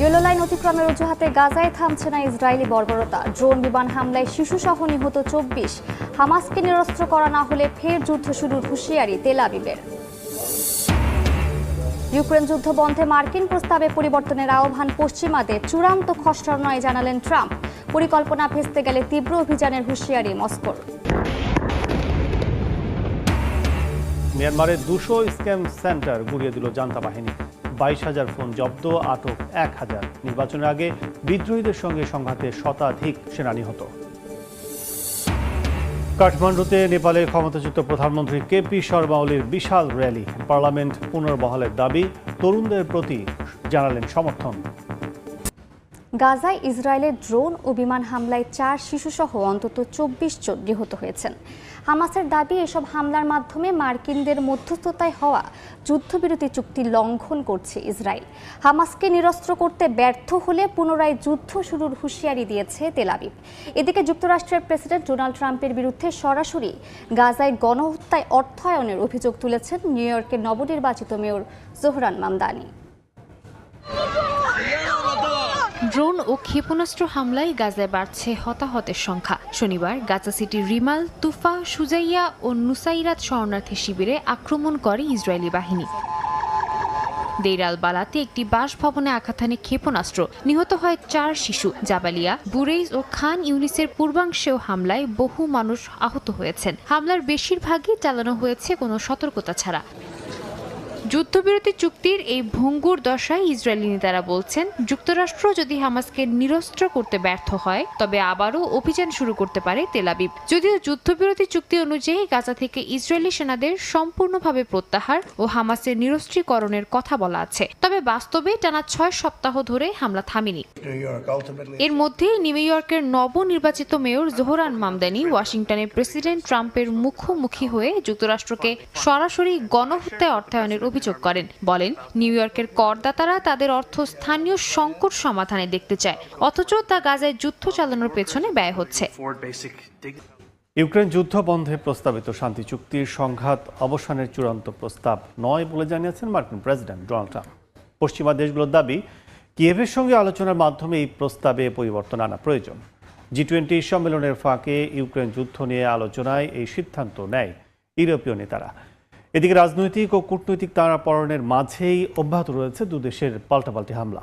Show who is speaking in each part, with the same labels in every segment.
Speaker 1: Yellow line অতিক্রমের অজুহাতে গাজায় থামছে না ইসরায়েলি বর্বরতা ড্রোন বিমান হামলায় শিশুসহ নিহত চব্বিশ। হামাসকে নিরস্ত্র করা না হলে ফের যুদ্ধ শুরুর হুঁশিয়ারি তেল আবিবের। ইউক্রেন যুদ্ধ বন্ধে মার্কিন প্রস্তাবে পরিবর্তনের আহ্বান পশ্চিমাদের। চূড়ান্ত খসড়া নয় জানালেন ট্রাম্প। পরিকল্পনা ভেস্তে গেলে তীব্র অভিযানের হুঁশিয়ারি মস্কোর।
Speaker 2: মিয়ানমারের দুশো স্ক্যাম সেন্টার গুড়িয়ে দিল জান্তা বাহিনী। বাইশ হাজার ফোন জব্দ, আটক এক হাজার। নির্বাচনের আগে বিদ্রোহীদের সঙ্গে সংঘাতে শতাধিক সেনা নিহত কাঠমান্ডুতে নেপালের ক্ষমতাচ্যুত প্রধানমন্ত্রী কেপি শর্মা ওলির বিশাল র্যালি। পার্লামেন্ট পুনর্বহালের দাবি, তরুণদের প্রতি জানালেন সমর্থন।
Speaker 1: গাজায় ইসরায়েলের ড্রোন ও বিমান হামলায় চার শিশুসহ অন্তত চব্বিশ জন নিহত হয়েছেন। হামাসের দাবি, এসব হামলার মাধ্যমে মার্কিনদের মধ্যস্থতায় হওয়া যুদ্ধবিরতি চুক্তি লঙ্ঘন করছে ইসরায়েল। হামাসকে নিরস্ত্র করতে ব্যর্থ হলে পুনরায় যুদ্ধ শুরুর হুঁশিয়ারি দিয়েছে তেলাবিব এদিকে যুক্তরাষ্ট্রের প্রেসিডেন্ট ডোনাল্ড ট্রাম্পের বিরুদ্ধে সরাসরি গাজায় গণহত্যায় অর্থায়নের অভিযোগ তুলেছেন নিউ ইয়র্কের নবনির্বাচিত মেয়র জোহরান মামদানি।
Speaker 3: ড্রোন ও ক্ষেপণাস্ত্র হামলায় গাজায় বাড়ছে হতাহতের সংখ্যা। শনিবার গাজা সিটির রিমাল, তুফা, সুজাইয়া ও নুসাইরাত শরণার্থী শিবিরে আক্রমণ করে ইসরায়েলি বাহিনী। দেইরাল বালাতে একটি বাসভবনে আঘাত হানে ক্ষেপণাস্ত্র। নিহত হয় চার শিশু। জাবালিয়া, বুরেইজ ও খান ইউনিসের পূর্বাংশেও হামলায় বহু মানুষ আহত হয়েছেন। হামলার বেশিরভাগই চালানো হয়েছে কোনো সতর্কতা ছাড়া। যুদ্ধবিরতি চুক্তির এই ভঙ্গুর দশায় ইসরায়েলি নেতারা বলছেন যুক্তরাষ্ট্র যদি হামাসকে নিরস্ত্র করতে ব্যর্থ হয় তবে আবারও অভিযান শুরু করতে পারে তেলাবিব যদিও যুদ্ধবিরতি চুক্তি অনুযায়ী গাজা থেকে ইসরায়েলি সেনাদের সম্পূর্ণভাবে প্রত্যাহার ও হামাসের নিরস্ত্রীকরণের কথা বলা আছে। তবে বাস্তবে টানা ছয় সপ্তাহ ধরে হামলা থামেনি। এর মধ্যে নিউ ইয়র্কের নবনির্বাচিত মেয়র জোহরান মামদানি ওয়াশিংটনে প্রেসিডেন্ট ট্রাম্পের মুখোমুখি হয়ে যুক্তরাষ্ট্রকে সরাসরি গণহত্যায় অর্থায়নের অভিযোগ করেন। বলেন, নিউ ইয়র্কের করদাতারা তাদের অর্থ স্থানীয় সংকট সমাধানে দেখতে চায়, অথচ তা গাজায় যুদ্ধ চালানোর পেছনে ব্যয় হচ্ছে।
Speaker 2: ইউক্রেন যুদ্ধ বন্ধে প্রস্তাবিত শান্তি চুক্তির সংঘাত অবসানের চূড়ান্ত প্রস্তাব নয় বলে জানিয়েছেন মার্কিন প্রেসিডেন্ট ডোনাল্ড ট্রাম্প। পশ্চিমা দেশগুলোর দাবি, কিয়েভের সঙ্গে আলোচনার মাধ্যমে এই প্রস্তাবে পরিবর্তন আনা প্রয়োজন। জি টোয়েন্টি সম্মেলনের ফাঁকে ইউক্রেন যুদ্ধ নিয়ে আলোচনায় এই সিদ্ধান্ত নেয় ইউরোপীয় নেতারা। এদিকে রাজনৈতিক ও কূটনৈতিক তারাপরণের মাঝেই অব্যাহত রয়েছে দুদেশের পাল্টাপাল্টি হামলা।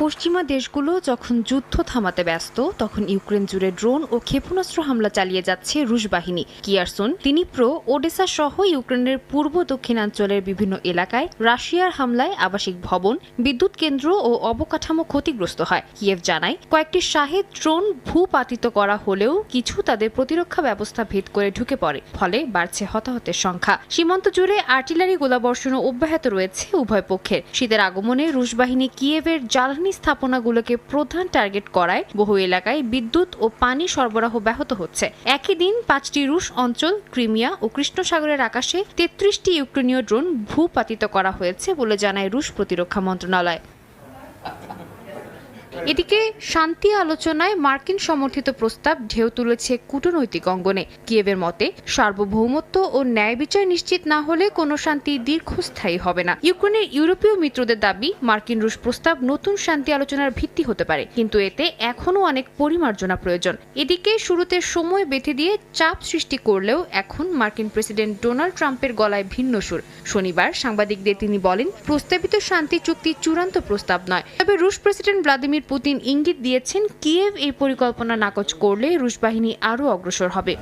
Speaker 3: পশ্চিমা দেশগুলো যখন যুদ্ধ থামাতে ব্যস্ত, তখন ইউক্রেন জুড়ে ড্রোন ও ক্ষেপণাস্ত্র হামলা চালিয়ে যাচ্ছে রুশ বাহিনী। কিয়ারসন দিনিপ্রো ওডেসা সহ ইউক্রেনের পূর্ব দক্ষিণাঞ্চলের বিভিন্ন এলাকায় রাশিয়ার হামলায় আবাসিক ভবন, বিদ্যুৎ কেন্দ্র ও অবকাঠামো ক্ষতিগ্রস্ত হয়। কিয়েভ জানায়, কয়েকটি শাহেদ ড্রোন ভূপাতিত করা হলেও কিছু তাদের প্রতিরক্ষা ব্যবস্থা ভেদ করে ঢুকে পড়ে, ফলে বাড়ছে হতাহতের সংখ্যা। সীমান্ত জুড়ে আর্টিলারি গোলাবর্ষণও অব্যাহত রয়েছে উভয় পক্ষের। শীতের আগমনে রুশ বাহিনী কিয়েভের জ্বালানি স্থাপনাগুলোকে প্রধান টার্গেট করায় বহু এলাকায় বিদ্যুৎ ও পানি সরবরাহ ব্যাহত হচ্ছে। একই দিন পাঁচটি রুশ অঞ্চল, ক্রিমিয়া ও কৃষ্ণ সাগরের আকাশে তেত্রিশটি ইউক্রেনীয় ড্রোন ভূপাতিত করা হয়েছে বলে জানায় রুশ প্রতিরক্ষা মন্ত্রণালয়। এদিকে শান্তি আলোচনায় মার্কিন সমর্থিত প্রস্তাব ঢেউ তুলেছে কূটনৈতিক অঙ্গনে। কিয়েভের মতে, সার্বভৌমত্ব ও ন্যায় বিচার নিশ্চিত না হলে কোনো শান্তি দীর্ঘস্থায়ী হবে না। ইউক্রেনের ইউরোপীয় মিত্রদের দাবি, মার্কিন রুশ প্রস্তাব নতুন শান্তি আলোচনার ভিত্তি হতে পারে, কিন্তু এতে এখনও অনেক পরিমার্জনা প্রয়োজন। এদিকে শুরুতে সময় বেঁধে দিয়ে চাপ সৃষ্টি করলেও এখন মার্কিন প্রেসিডেন্ট ডোনাল্ড ট্রাম্পের গলায় ভিন্ন সুর। শনিবার সাংবাদিকদের তিনি বলেন, প্রস্তাবিত শান্তি চুক্তি চূড়ান্ত প্রস্তাব নয়। তবে রুশ প্রেসিডেন্ট ভ্লাদিমির পুতিন ইঙ্গিত দিয়েছেন কিয়েভ এই পরিকল্পনা নাকচ করলে রুশ বাহিনী আরও অগ্রসর হবে।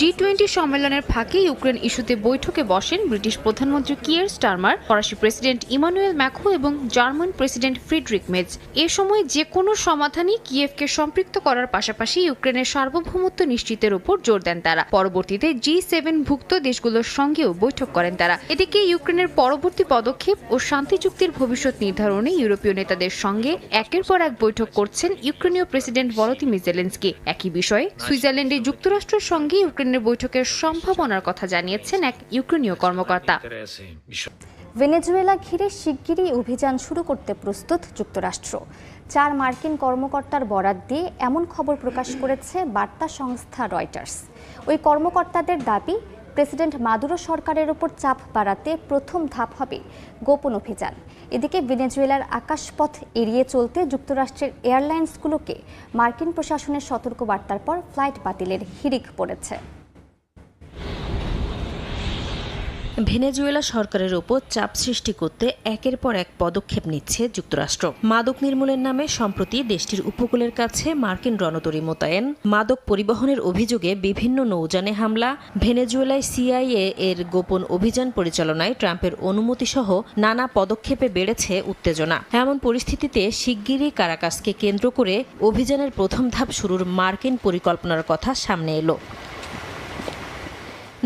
Speaker 3: জি টোয়েন্টি সম্মেলনের ফাঁকে ইউক্রেন ইস্যুতে বৈঠকে বসেন ব্রিটিশ প্রধানমন্ত্রী কিয়ার স্টারমার, ফরাসি প্রেসিডেন্ট ইমানুয়েল ম্যাখো এবং জার্মান প্রেসিডেন্ট ফ্রিডরিক মেজ। এ সময় যে কোনো সমাধানই কিয়েভকে সম্পৃক্ত করার পাশাপাশি ইউক্রেনের সার্বভৌমত্ব নিশ্চিতের উপর জোর দেন তারা। পরবর্তীতে জি সেভেন ভুক্ত দেশগুলোর সঙ্গেও বৈঠক করেন তারা। এদিকে ইউক্রেনের পরবর্তী পদক্ষেপ ও শান্তি চুক্তির ভবিষ্যৎ নির্ধারণে ইউরোপীয় নেতাদের সঙ্গে একের পর এক বৈঠক করছেন ইউক্রেনীয় প্রেসিডেন্ট ভলোদিমির জেলেন্সকি। একই বিষয়ে সুইজারল্যান্ডে যুক্তরাষ্ট্রের সঙ্গে ইউক্রেনের বৈঠকের সম্ভাবনার কথা জানিয়েছেন এক ইউক্রেনীয় কর্মকর্তা।
Speaker 1: ভেনেজুয়েলা ঘিরে শিগগিরই অভিযান শুরু করতে প্রস্তুত যুক্তরাষ্ট্র। চার মার্কিন কর্মকর্তার বরাত দিয়ে এমন খবর প্রকাশ করেছে বার্তা সংস্থা রয়টার্স। ওই কর্মকর্তাদের দাবি, প্রেসিডেন্ট মাদুরো সরকারের ওপর চাপ বাড়াতে প্রথম ধাপ হবে গোপন অভিযান। এদিকে ভেনেজুয়েলার আকাশপথ এড়িয়ে চলতে যুক্তরাষ্ট্রের এয়ারলাইন্সগুলোকে মার্কিন প্রশাসনের সতর্কবার্তার পর ফ্লাইট বাতিলের হিড়িক পড়েছে।
Speaker 4: ভেনেজুয়েলা সরকারের ওপর চাপ সৃষ্টি করতে একের পর এক পদক্ষেপ নিচ্ছে যুক্তরাষ্ট্র। মাদক নির্মূলের নামে সম্প্রতি দেশটির উপকূলের কাছে মার্কিন রণতরী মোতায়েন। মাদক পরিবহনের অভিযোগে বিভিন্ন নৌযানে হামলা। ভেনেজুয়েলায় সিআইএ এর গোপন অভিযান পরিচালনায় ট্রাম্পের অনুমতি সহ নানা পদক্ষেপে বেড়েছে উত্তেজনা। এমন পরিস্থিতিতে শিগগিরই কারাকাসকে কেন্দ্র করে অভিযানের প্রথম ধাপ শুরুর মার্কিন পরিকল্পনার কথা সামনে এলো।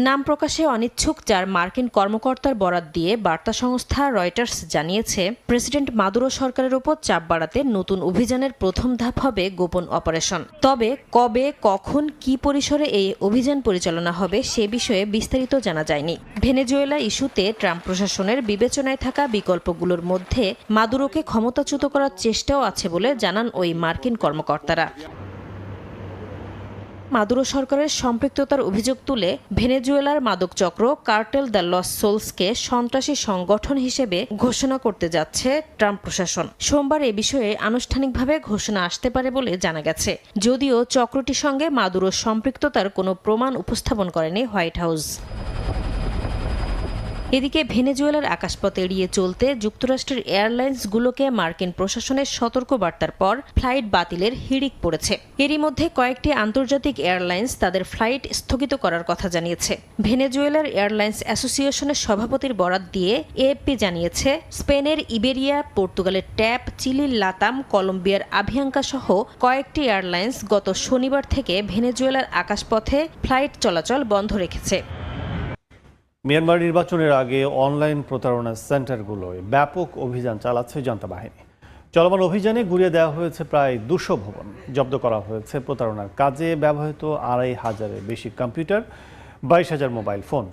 Speaker 4: নাম প্রকাশে অনিচ্ছুক চার মার্কিন কর্মকর্তার বরাত দিয়ে বার্তা সংস্থা রয়টার্স জানিয়েছে, প্রেসিডেন্ট মাদুরো সরকারের ওপর চাপ বাড়াতে নতুন অভিযানের প্রথম ধাপ হবে গোপন অপারেশন। তবে কবে, কখন, কি পরিসরে এই অভিযান পরিচালনা হবে সে বিষয়ে বিস্তারিত জানা যায়নি। ভেনেজুয়েলা ইস্যুতে ট্রাম্প প্রশাসনের বিবেচনায় থাকা বিকল্পগুলোর মধ্যে মাদুরোকে ক্ষমতাচ্যুত করার চেষ্টাও আছে বলে জানান ওই মার্কিন কর্মকর্তারা। মাদুরো সরকারের সম্পৃক্ততার অভিযোগ তুলে ভেনেজুয়েলার মাদক চক্র কার্টেল দ্য লস সোলসকে সন্ত্রাসী সংগঠন হিসেবে ঘোষণা করতে যাচ্ছে ট্রাম্প প্রশাসন। সোমবার এ বিষয়ে আনুষ্ঠানিকভাবে ঘোষণা আসতে পারে বলে জানা গেছে। যদিও চক্রটির সঙ্গে মাদুরোর সম্পৃক্ততার কোনো প্রমাণ উপস্থাপন করেনি হোয়াইট হাউস। এদিকে ভেনেজুয়েলার আকাশপথ এড়িয়ে চলতে যুক্তরাষ্ট্রের এয়ারলাইন্সগুলোকে মার্কিন প্রশাসনের সতর্ক বার্তার পর ফ্লাইট বাতিলের হিড়িক পড়েছে। এরই মধ্যে কয়েকটি আন্তর্জাতিক এয়ারলাইন্স তাদের ফ্লাইট স্থগিত করার কথা জানিয়েছে। ভেনেজুয়েলার এয়ারলাইন্স অ্যাসোসিয়েশনের সভাপতির বরাত দিয়ে এএফপি জানিয়েছে, স্পেনের ইবেরিয়া, পর্তুগালের ট্যাপ, চিলির লাতাম, কলম্বিয়ার আভিয়াঙ্কা সহ কয়েকটি এয়ারলাইন্স গত শনিবার থেকে ভেনেজুয়েলার আকাশপথে ফ্লাইট চলাচল বন্ধ রেখেছে।
Speaker 2: মিয়ানমার নির্বাচনের আগে অনলাইন প্রতারণা সেন্টারগুলোয় ব্যাপক অভিযান চালাচ্ছে জান্তা বাহিনী চলমান অভিযানে গুড়িয়ে দেওয়া হয়েছে প্রায় দুশো ভবন। জব্দ করা হয়েছে প্রতারণার কাজে ব্যবহৃত আড়াই হাজারের বেশি কম্পিউটার, বাইশ হাজার মোবাইল ফোন।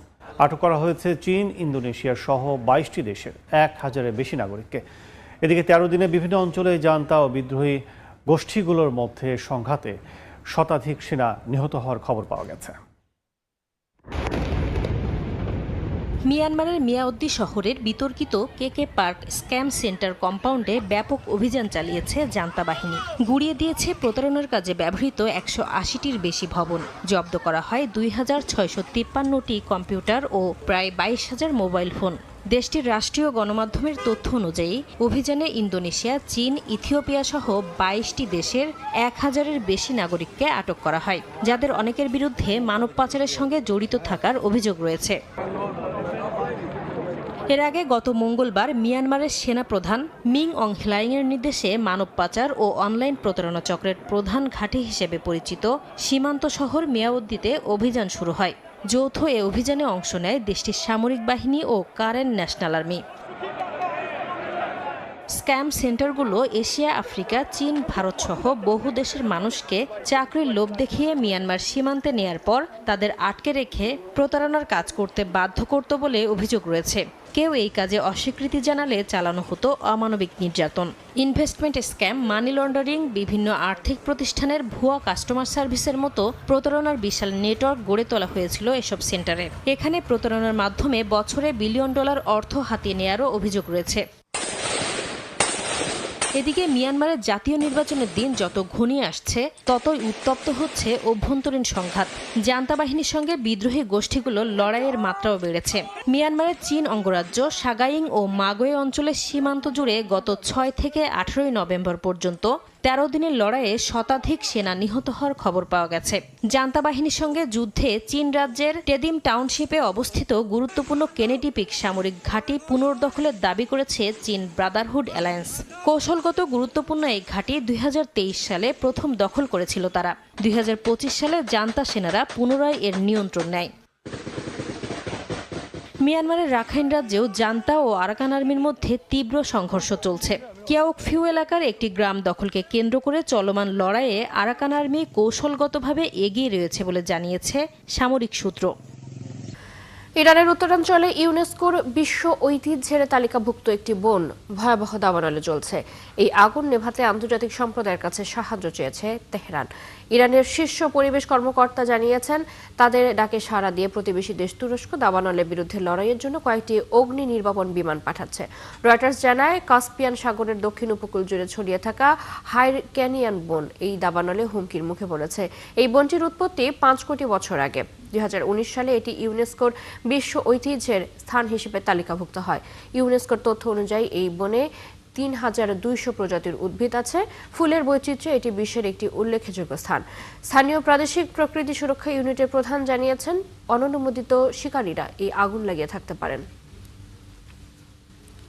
Speaker 2: আটক করা হয়েছে চীন, ইন্দোনেশিয়া সহ বাইশটি দেশের এক হাজারের বেশি নাগরিককে। এদিকে তেরো দিনে বিভিন্ন অঞ্চলে জান্তা ও বিদ্রোহী গোষ্ঠীগুলোর মধ্যে সংঘাতে শতাধিক সেনা নিহত হওয়ার খবর পাওয়া গেছে।
Speaker 4: মিয়ানমারের মিয়াউদ্দি শহরের বিতর্কিত কেকে পার্ক স্ক্যাম সেন্টার কম্পাউন্ডে ব্যাপক অভিযান চালিয়েছে জান্তা বাহিনী। গুড়িয়ে দিয়েছে প্রতারণার কাজে ব্যবহৃত একশো আশিটির বেশি ভবন। জব্দ করা হয় দুই হাজার ছয়শো তিপ্পান্নটি কম্পিউটার ও প্রায় বাইশ হাজার মোবাইল ফোন। দেশটির রাষ্ট্রীয় গণমাধ্যমের তথ্য অনুযায়ী, অভিযানে ইন্দোনেশিয়া, চীন, ইথিওপিয়া সহ বাইশটি দেশের এক হাজারের বেশি নাগরিককে আটক করা হয়, যাদের অনেকের বিরুদ্ধে মানব পাচারের সঙ্গে জড়িত থাকার অভিযোগ রয়েছে। এর আগে গত মঙ্গলবার মিয়ানমারের সেনাপ্রধান মিং অং হ্লাইংয়ের নির্দেশে মানব পাচার ও অনলাইন প্রতারণা চক্রের প্রধান ঘাঁটি হিসেবে পরিচিত সীমান্ত শহর মিয়াউদ্দিতে অভিযান শুরু হয়। যৌথ এ অভিযানে অংশ নেয় দেশটির সামরিক বাহিনী ও কারেন ন্যাশনাল আর্মি। স্ক্যাম সেন্টারগুলো এশিয়া, আফ্রিকা, চীন ভারত সহ বহু দেশের মানুষকে চাকরির লোভ দেখিয়ে মিয়ানমার সীমান্তে নেয়ার পর তাদের আটকে রেখে প্রতারণার কাজ করতে বাধ্য করত বলে অভিযোগ রয়েছে। কেউ এই কাজে অস্বীকৃতি জানালে চালানো হতো অমানবিক নির্যাতন। ইনভেস্টমেন্ট স্ক্যাম, মানি লন্ডারিং, বিভিন্ন আর্থিক প্রতিষ্ঠানের ভুয়া কাস্টমার সার্ভিসের মতো প্রতারণার বিশাল নেটওয়ার্ক গড়ে তোলা হয়েছিল এসব সেন্টারে। এখানে প্রতারণার মাধ্যমে বছরে বিলিয়ন ডলার অর্থ হাতিয়ে নেয়ারও অভিযোগ রয়েছে। এদিকে মিয়ানমারের জাতীয় নির্বাচনের দিন যত ঘনিয়ে আসছে, ততই উত্তপ্ত হচ্ছে অভ্যন্তরীণ সংঘাত। জান্তা বাহিনীর সঙ্গে বিদ্রোহী গোষ্ঠীগুলোর লড়াইয়ের মাত্রাও বেড়েছে। মিয়ানমারের চীন অঙ্গরাজ্য, সাগাইং ও মাগোয়ে অঞ্চলের সীমান্ত জুড়ে গত ছয় থেকে আঠেরোই নভেম্বর পর্যন্ত তেরো দিনের লড়াইয়ে শতাধিক সেনা নিহত হওয়ার খবর পাওয়া গেছে। জান্তা বাহিনীর সঙ্গে যুদ্ধে চীন রাজ্যের টেদিম টাউনশিপে অবস্থিত গুরুত্বপূর্ণ কেনেডি পিক সামরিক ঘাঁটি পুনর্দখলের দাবি করেছে চীন ব্রাদারহুড অ্যালায়েন্স। কৌশলগত গুরুত্বপূর্ণ এই ঘাঁটি দুই হাজার তেইশ সালে প্রথম দখল করেছিল তারা। দুই হাজার পঁচিশ সালে জান্তা সেনারা পুনরায় এর নিয়ন্ত্রণ নেয়। মিয়ানমারের রাখাইন রাজ্যেও জান্তা ও আরাকান আর্মির মধ্যে তীব্র সংঘর্ষ চলছে। কিয়াওক ফিউ এলাকার একটি গ্রাম দখলকে কেন্দ্র করে চলমান লড়াইয়ে আরাকান আর্মি কৌশলগতভাবে এগিয়ে রয়েছে বলে জানিয়েছে সামরিক সূত্র।
Speaker 5: ইরানের উত্তরাঞ্চলে ইউনেস্কোর বিশ্ব ঐতিহ্যের তালিকাভুক্ত একটি বন ভয়াবহ দাবানলে জ্বলছে। এই আগুন নেভাতে আন্তর্জাতিক সম্প্রদায়ের কাছে সাহায্য চেয়েছে তেহরান। ইরানের শীর্ষ পরিবেশ কর্মকর্তা জানিয়েছেন, তাদের ডাকে সাড়া দিয়ে প্রতিবেশী দেশ তুরস্ক দাবানলের বিরুদ্ধে লড়াইয়ের জন্য কয়েকটি অগ্নি নির্বাপন বিমান পাঠাচ্ছে। রয়টার্স জানায়, কাস্পিয়ান সাগরের দক্ষিণ উপকূল জুড়ে ছড়িয়ে থাকা হাইর ক্যানিয়ান বন এই দাবানলে হুমকির মুখে পড়েছে। এই বনটির উৎপত্তি পাঁচ কোটি বছর আগে। দুই হাজার উনিশ সালে এটি ইউনেস্কোর বিশ্ব ঐতিহ্যের স্থান হিসেবে তালিকাভুক্ত হয়। ইউনেস্কোর তথ্য অনুযায়ী এই বনে তিন হাজার দুইশো প্রজাতির উদ্ভিদ আছে। ফুলের বৈচিত্র্য এটি বিশ্বের একটি উল্লেখযোগ্য স্থান। স্থানীয় প্রাদেশিক প্রকৃতি সুরক্ষা ইউনিটের প্রধান জানিয়েছেন, অননুমোদিত শিকারীরা এই আগুন লাগিয়ে থাকতে পারেন।